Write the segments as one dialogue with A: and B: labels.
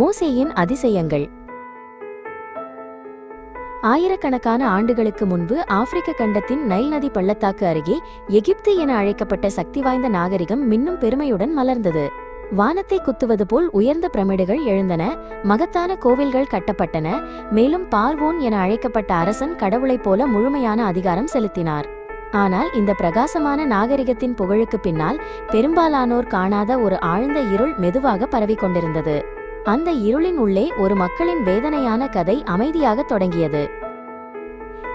A: மோசேயின் அதிசயங்கள். ஆயிரக்கணக்கான ஆண்டுகளுக்கு முன்பு ஆப்பிரிக்க கண்டத்தின் நைல் நதி பள்ளத்தாக்கு அருகே எகிப்து என அழைக்கப்பட்ட சக்தி வாய்ந்த நாகரிகம் மின்னும் பெருமையுடன் மலர்ந்தது. வானத்தை குத்துவது போல் உயர்ந்த பிரமிடுகள் எழுந்தன மகத்தான கோவில்கள் கட்டப்பட்டன மேலும் பார்வோன் என அழைக்கப்பட்ட அரசன் கடவுளைப் போல முழுமையான அதிகாரம் செலுத்தினார். ஆனால் இந்த பிரகாசமான நாகரிகத்தின் புகழுக்கு பின்னால் பெரும்பாலானோர் காணாத ஒரு ஆழ்ந்த இருள் மெதுவாக பரவிக் கொண்டிருந்தது. அந்த இருளின் உள்ளே ஒரு மக்களின் வேதனையான கதை அமைதியாக தொடங்கியது.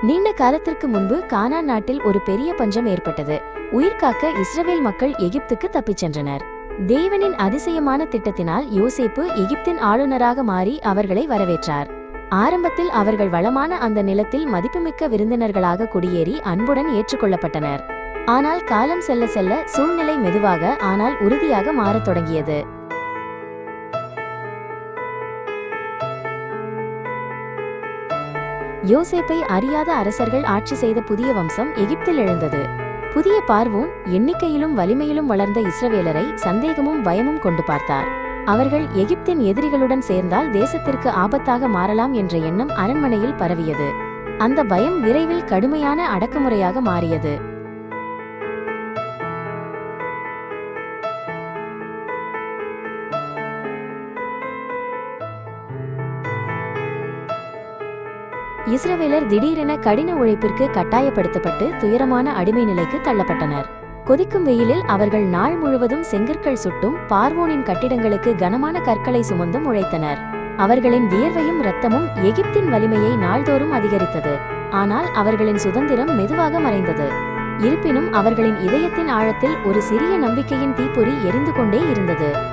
A: நீண்ட காலத்திற்கு முன்பு கானா நாட்டில் ஒரு பெரிய பஞ்சம் ஏற்பட்டது. உயிர்காக்க இஸ்ரவேல் மக்கள் எகிப்துக்கு தப்பிச் சென்றனர். தேவனின் அதிசயமான திட்டத்தினால் யோசேப்பு எகிப்தின் ஆளுநராக மாறி அவர்களை வரவேற்றார். ஆரம்பத்தில் அவர்கள் வளமான அந்த நிலத்தில் மதிப்புமிக்க விருந்தினர்களாக குடியேறி அன்புடன் ஏற்றுக்கொள்ளப்பட்டனர். ஆனால் காலம் செல்ல செல்ல சூழ்நிலை மெதுவாக ஆனால் உறுதியாக மாறத் தொடங்கியது. யோசேப்பை அறியாத அரசர்கள் ஆட்சி செய்த புதிய வம்சம் எகிப்தில் எழுந்தது. புதிய பார்வோன் எண்ணிக்கையிலும் வலிமையிலும் வளர்ந்த இஸ்ரவேலரை சந்தேகமும் பயமும் கொண்டு பார்த்தார். அவர்கள் எகிப்தின் எதிரிகளுடன் சேர்ந்தால் தேசத்திற்கு ஆபத்தாக மாறலாம் என்ற எண்ணம் அரண்மனையில் பரவியது. அந்த பயம் விரைவில் கடுமையான அடக்குமுறையாக மாறியது. இஸ்ரவேலர் திடீரென கடின உழைப்பிற்கு கட்டாயப்படுத்தப்பட்டு துயரமான அடிமை நிலைக்கு தள்ளப்பட்டனர். கொதிக்கும் வெயிலில் அவர்கள் நாள் முழுவதும் செங்கற்கள் சுட்டும் பார்வோனின் கட்டிடங்களுக்கு கனமான கற்களை சுமந்தும் உழைத்தனர். அவர்களின் வியர்வையும் இரத்தமும் எகிப்தின் வலிமையை நாள்தோறும் அதிகரித்தது. ஆனால் அவர்களின் சுதந்திரம் மெதுவாக மறைந்தது. இருப்பினும் அவர்களின் இதயத்தின் ஆழத்தில் ஒரு சிறிய நம்பிக்கையின் தீப்பொறி எரிந்து கொண்டே இருந்தது.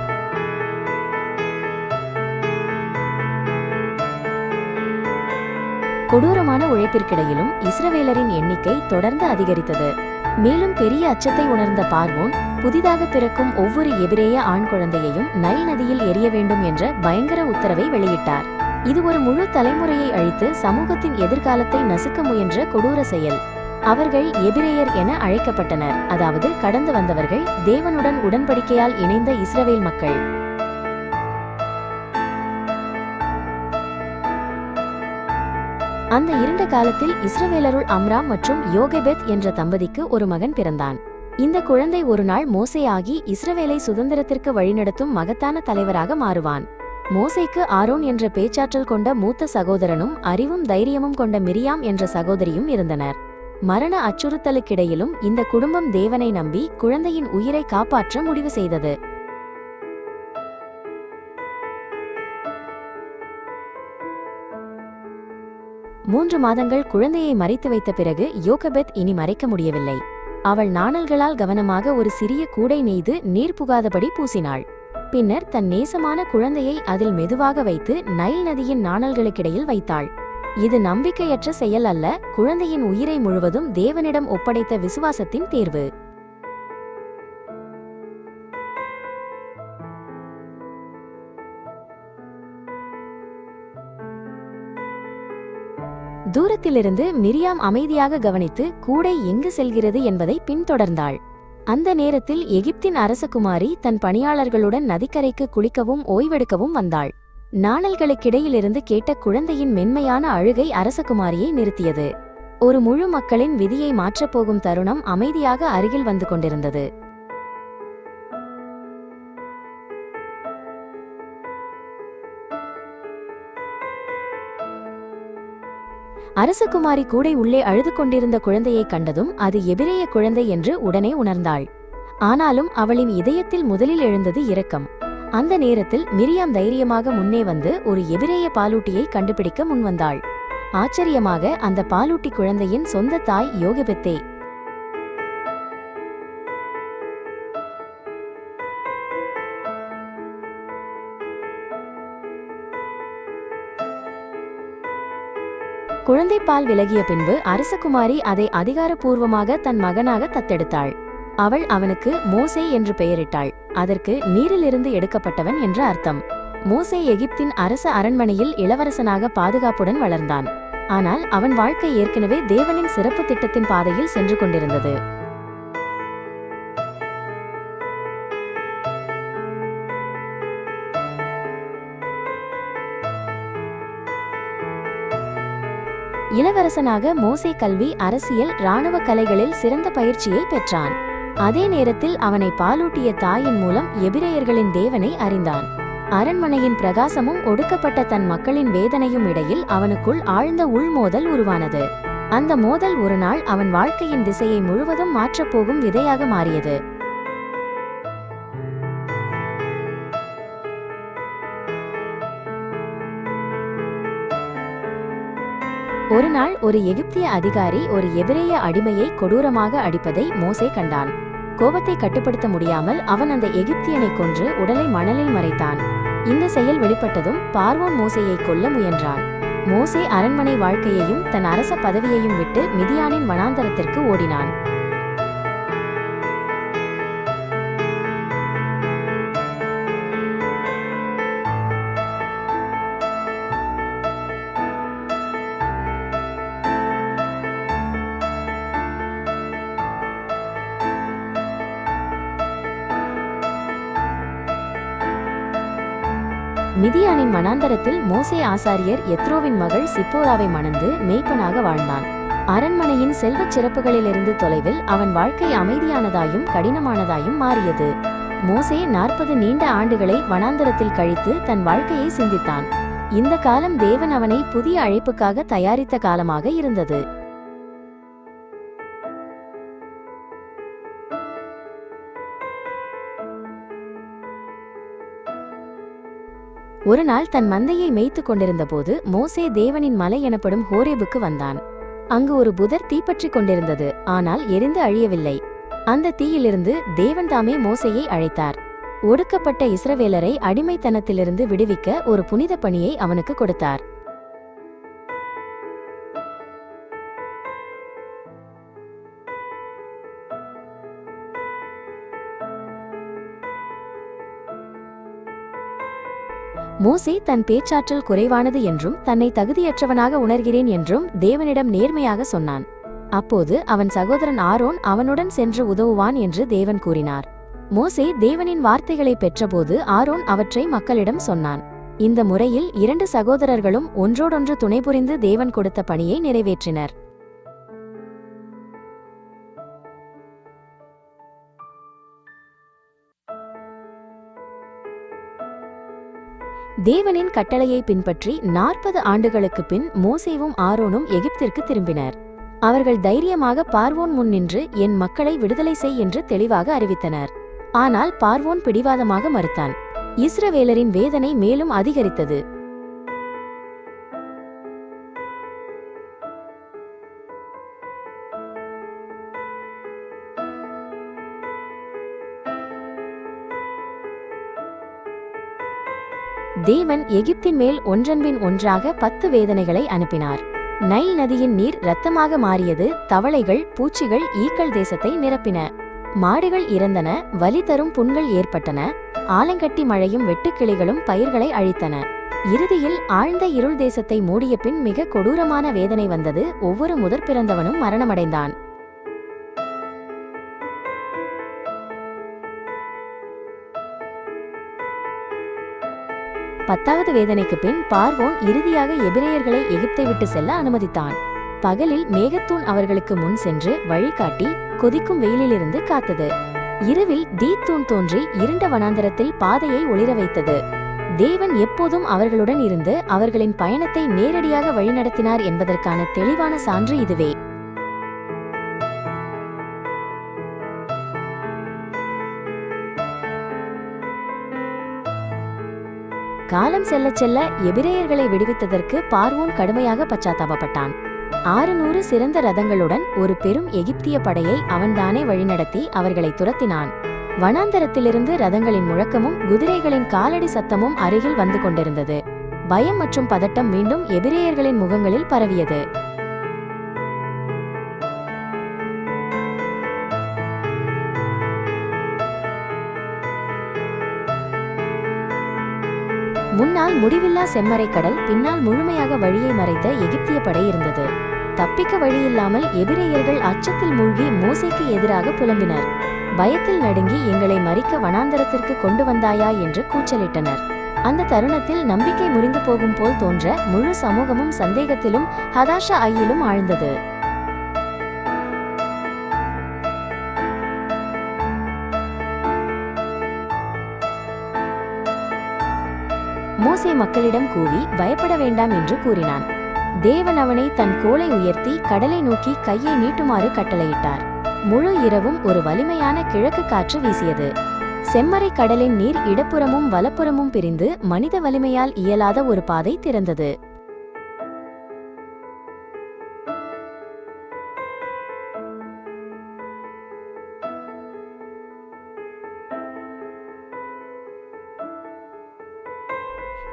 A: கொடூரமான உழைப்பிற்கிடையிலும் இஸ்ரவேலரின் எண்ணிக்கை தொடர்ந்து அதிகரித்தது. மேலும் பெரிய அச்சத்தை உணர்ந்த பார்வோன் புதிதாக பிறக்கும் ஒவ்வொரு எபிரேய ஆண் குழந்தையையும் நைல் நதியில் எரிய வேண்டும் என்ற பயங்கர உத்தரவை வெளியிட்டார். இது ஒரு முழு தலைமுறையை அழித்து சமூகத்தின் எதிர்காலத்தை நசுக்க முயன்ற கொடூர செயல். அவர்கள் எபிரேயர் என அழைக்கப்பட்டனர். அதாவது கடந்து வந்தவர்கள் தேவனுடன் உடன்படிக்கையால் இணைந்த இஸ்ரவேல் மக்கள். அந்த இருண்ட காலத்தில் இஸ்ரவேலருள் அம்ராம் மற்றும் யோகெபெத் என்ற தம்பதிக்கு ஒரு மகன் பிறந்தான். இந்த குழந்தை ஒரு நாள் மோசே இஸ்ரவேலை சுதந்திரத்திற்கு வழிநடத்தும் மகத்தான தலைவராக மாறுவான். மோசேக்கு ஆரோன் என்ற பேச்சாற்றல் கொண்ட மூத்த சகோதரனும் அறிவும் தைரியமும் கொண்ட மிரியாம் என்ற சகோதரியும் இருந்தனர். மரண அச்சுறுத்தலுக்கிடையிலும் இந்த குடும்பம் தேவனை நம்பி குழந்தையின் உயிரை காப்பாற்ற முடிவு செய்தது. மூன்று மாதங்கள் குழந்தையை மறைத்து வைத்த பிறகு யோகபெத் இனி மறைக்க முடியவில்லை. அவள் நாணல்களால் கவனமாக ஒரு சிறிய கூடை நெய்து நீர் புகாதபடி பூசினாள். பின்னர் தன் நேசமான குழந்தையை அதில் மெதுவாக வைத்து நைல் நதியின் நாணல்களுக்கிடையில் வைத்தாள். இது நம்பிக்கையற்ற செயல் அல்ல குழந்தையின் உயிரை முழுவதும் தேவனிடம் ஒப்படைத்த விசுவாசத்தின் தேர்வு. தூரத்திலிருந்து மிரியாம் அமைதியாக கவனித்து கூடை எங்கு செல்கிறது? என்பதை பின்தொடர்ந்தாள். அந்த நேரத்தில் எகிப்தின் அரசகுமாரி தன் பணியாளர்களுடன் நதிக்கரைக்கு குளிக்கவும் ஓய்வெடுக்கவும் வந்தாள். நாணல்களுக்கிடையிலிருந்து கேட்ட குழந்தையின் மென்மையான அழுகை அரசகுமாரியை நிறுத்தியது. ஒரு முழு மக்களின் விதியை மாற்றப்போகும் தருணம் அமைதியாக அருகில் வந்து கொண்டிருந்தது. அரசகுமாரி கூடை உள்ளே அழுது கொண்டிருந்த குழந்தையைக் கண்டதும் அது எபிரேய குழந்தை என்று உடனே உணர்ந்தாள். ஆனாலும் அவளின் இதயத்தில் முதலில் எழுந்தது இரக்கம். அந்த நேரத்தில் மிரியாம் தைரியமாக முன்னே வந்து ஒரு எபிரேய பாலூட்டியை கண்டுபிடிக்க முன்வந்தாள். ஆச்சரியமாக அந்த பாலூட்டி குழந்தையின் சொந்த தாய் யோகபெத்தே குழந்தைப்பால் விலகிய பின்பு அரசகுமாரி அதை அதிகாரப்பூர்வமாக தன் மகனாக தத்தெடுத்தாள். அவள் அவனுக்கு மோசே என்று பெயரிட்டாள். அதற்கு நீரிலிருந்து எடுக்கப்பட்டவன் என்று அர்த்தம். மோசே எகிப்தின் அரச அரண்மனையில் இளவரசனாக பாதுகாப்புடன் வளர்ந்தான். ஆனால் அவன் வாழ்க்கை ஏற்கனவே தேவனின் சிறப்பு திட்டத்தின் பாதையில் சென்று கொண்டிருந்தது. இளவரசனாக மோசே கல்வி அரசியல் இராணுவ கலைகளில் சிறந்த பயிற்சியை பெற்றான். அதே நேரத்தில் அவனை பாலூட்டிய தாயின் மூலம் எபிரேயர்களின் தேவனை அறிந்தான். அரண்மனையின் பிரகாசமும் ஒடுக்கப்பட்ட தன் மக்களின் வேதனையும் இடையில் அவனுக்குள் ஆழ்ந்த உள்மோதல் உருவானது. அந்த மோதல் ஒரு நாள் அவன் வாழ்க்கையின் திசையை முழுவதும் மாற்றப்போகும் விதையாக மாறியது. ஒரு நாள் ஒரு எகிப்திய அதிகாரி ஒரு எபிரேய அடிமையை கொடூரமாக அடிப்பதை மோசே கண்டான். கோபத்தை கட்டுப்படுத்த முடியாமல் அவன் அந்த எகிப்தியனை கொன்று உடலை மணலில் மறைத்தான். இந்த செயல் வெளிப்பட்டதும் பார்வோன் மோசேயை கொல்ல முயன்றான். மோசே அரண்மனை வாழ்க்கையையும் தன் அரச பதவியையும் விட்டு மிதியானின் வனாந்தரத்திற்கு ஓடினான். மிதியானின் மனாந்தரத்தில் மோசே ஆசாரியர் எத்ரோவின் மகள் சிப்போராவை மணந்து மேய்ப்பனாக வாழ்ந்தான். அரண்மனையின் செல்வச் சிறப்புகளிலிருந்து தொலைவில் அவன் வாழ்க்கை அமைதியானதாயும் கடினமானதாயும் மாறியது. மோசே நாற்பது நீண்ட ஆண்டுகளை வனாந்தரத்தில் கழித்து தன் வாழ்க்கையை சிந்தித்தான். இந்த காலம் தேவன் அவனை புதிய அழைப்புக்காக தயாரித்த காலமாக இருந்தது. ஒரு நாள் தன் மந்தையை மேய்த்துக் கொண்டிருந்தபோது மோசே தேவனின் மலை எனப்படும் ஹோரேபுக்கு வந்தான். அங்கு ஒரு புதர் தீப்பற்றிக் கொண்டிருந்தது ஆனால் எரிந்து அழியவில்லை. அந்த தீயிலிருந்து தேவன் தாமே மோசையை அழைத்தார். ஒடுக்கப்பட்ட இஸ்ரவேலரை அடிமைத்தனத்திலிருந்து விடுவிக்க ஒரு புனித பணியை அவனுக்கு கொடுத்தார். மோசே தன் பேச்சாற்றல் குறைவானது என்றும் தன்னை தகுதியற்றவனாக உணர்கிறேன் என்றும் தேவனிடம் நேர்மையாக சொன்னான். அப்போது அவன் சகோதரன் ஆரோன் அவனுடன் சென்று உதவுவான் என்று தேவன் கூறினார். மோசே தேவனின் வார்த்தைகளை பெற்றபோது ஆரோன் அவற்றை மக்களிடம் சொன்னான். இந்த முறையில் இரண்டு சகோதரர்களும் ஒன்றோடொன்று துணைபுரிந்து தேவன் கொடுத்த பணியை நிறைவேற்றினர். தேவனின் கட்டளையை பின்பற்றி நாற்பது ஆண்டுகளுக்கு பின் மோசேவும் ஆரோனும் எகிப்திற்கு திரும்பினர். அவர்கள் தைரியமாக பார்வோன் முன் நின்று என் மக்களை விடுதலை செய் என்று தெளிவாக அறிவித்தனர். ஆனால் பார்வோன் பிடிவாதமாக மறுத்தான். இஸ்ரவேலரின் வேதனை மேலும் அதிகரித்தது. தேவன் எகிப்தின் மேல் ஒன்றன்பின் ஒன்றாக பத்து வேதனைகளை அனுப்பினார். நைல் நதியின் நீர் இரத்தமாக மாறியது தவளைகள் பூச்சிகள் ஈக்கள் தேசத்தை நிரப்பின. மாடுகள் இறந்தன வலி தரும் புண்கள் ஏற்பட்டன ஆலங்கட்டி மழையும் வெட்டுக்கிளிகளும் பயிர்களை அழித்தன. இறுதியில் ஆழ்ந்த இருள் தேசத்தை மூடிய பின் மிக கொடூரமான வேதனை வந்தது ஒவ்வொரு முதற் பிறந்தவனும் மரணமடைந்தான். பத்தாவது வேதனைக்கு பின் பார்வோன் இறுதியாக எபிரேயர்களை எகிப்தை விட்டு செல்ல அனுமதித்தான். பகலில் மேகத்தூண் அவர்களுக்கு முன் சென்று வழிகாட்டி கொதிக்கும் வெயிலிலிருந்து காத்தது. இரவில் தீத்தூண் தோன்றி இருண்ட வனாந்தரத்தில் பாதையை ஒளிர வைத்தது. தேவன் எப்போதும் அவர்களுடன் இருந்து அவர்களின் பயணத்தை நேரடியாக வழிநடத்தினார் என்பதற்கான தெளிவான சான்று இதுவே. காலம் செல்லச் செல்ல எபிரேயர்களை விடுவித்ததற்கு பார்வோன் கடுமையாக பச்சாத்தாபப்பட்டான். ஆறுநூறு சிறந்த ரதங்களுடன் ஒரு பெரும் எகிப்திய படையை அவன்தானே வழிநடத்தி அவர்களை துரத்தினான். வனாந்தரத்திலிருந்து ரதங்களின் முழக்கமும் குதிரைகளின் காலடி சத்தமும் அருகில் வந்து கொண்டிருந்தது. பயம் மற்றும் பதட்டம் மீண்டும் எபிரேயர்களின் முகங்களில் பரவியது. முடிவில்லா செம்மறை கடல் பின்னால் முழுமையாக வழியை மறைத்த எகிப்திய படை இருந்தது. தப்பிக்க வழியில்லாமல் எபிரேயர்கள் அச்சத்தில் மூழ்கி மோசைக்கு எதிராக புலம்பினர். பயத்தில் நடுங்கி எங்களை மறிக்க வனாந்தரத்திற்கு கொண்டு வந்தாயா என்று கூச்சலிட்டனர். அந்த தருணத்தில் நம்பிக்கை முறிந்து போகும் போல் தோன்ற முழு சமூகமும் சந்தேகத்திலும் ஹதாஷா ஐயிலும் ஆழ்ந்தது. மோசே மக்களிடம் கூவி பயப்பட வேண்டாம் என்று கூறினான். தேவன் அவனை தன் கோலை உயர்த்தி கடலை நோக்கி கையை நீட்டுமாறு கட்டளையிட்டார். முழு இரவும் ஒரு வலிமையான கிழக்கு காற்று வீசியது. செம்மறை கடலின் நீர் இடப்புறமும் வலப்புறமும் பிரிந்து மனித வலிமையால் இயலாத ஒரு பாதை திறந்தது.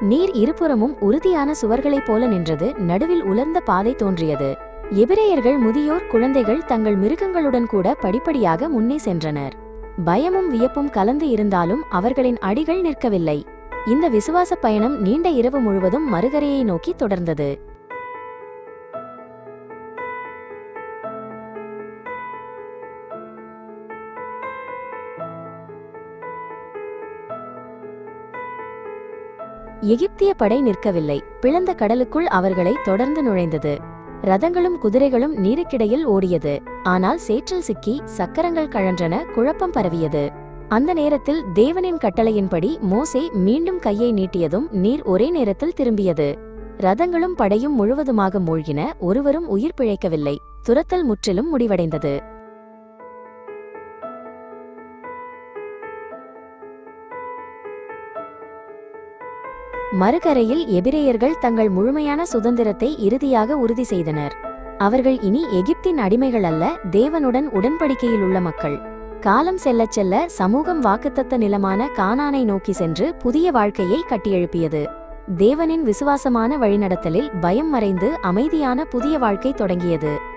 A: நீர் இருபுறமும் உறுதியான சுவர்களைப் போல நின்றது நடுவில் உலர்ந்த பாதை தோன்றியது. எபிரேயர்கள் முதியோர் குழந்தைகள் தங்கள் மிருகங்களுடன் கூட படிப்படியாக முன்னே சென்றனர். பயமும் வியப்பும் கலந்து இருந்தாலும் அவர்களின் அடிகள் நிற்கவில்லை. இந்த விசுவாச பயணம் நீண்ட இரவு முழுவதும் மறுகரையை நோக்கி தொடர்ந்தது. எகிப்திய படை நிற்கவில்லை. பிளந்த கடலுக்குள் அவர்களை தொடர்ந்து நுழைந்தது. ரதங்களும் குதிரைகளும் நீருக்கிடையில் ஓடியது. ஆனால் சேற்றில் சிக்கி சக்கரங்கள் கழன்றன குழப்பம் பரவியது. அந்த நேரத்தில் தேவனின் கட்டளையின்படி மோசே மீண்டும் கையை நீட்டியதும் நீர் ஒரே நேரத்தில் திரும்பியது. ரதங்களும் படையும் முழுவதுமாக மூழ்கின ஒருவரும் உயிர் பிழைக்கவில்லை. துரத்தல் முற்றிலும் முடிவடைந்தது. மறுகரையில் எபிரேயர்கள் தங்கள் முழுமையான சுதந்திரத்தை இறுதியாக உறுதி செய்தனர். அவர்கள் இனி எகிப்தின் அடிமைகள் அல்ல தேவனுடன் உடன்படிக்கையில் உள்ள மக்கள். காலம் செல்லச் செல்ல சமூகம் வாக்குத்தத்த நிலமான கானானை நோக்கி சென்று புதிய வாழ்க்கையை கட்டியெழுப்பியது. தேவனின் விசுவாசமான வழிநடத்தலில் பயம் மறைந்து அமைதியான புதிய வாழ்க்கை தொடங்கியது.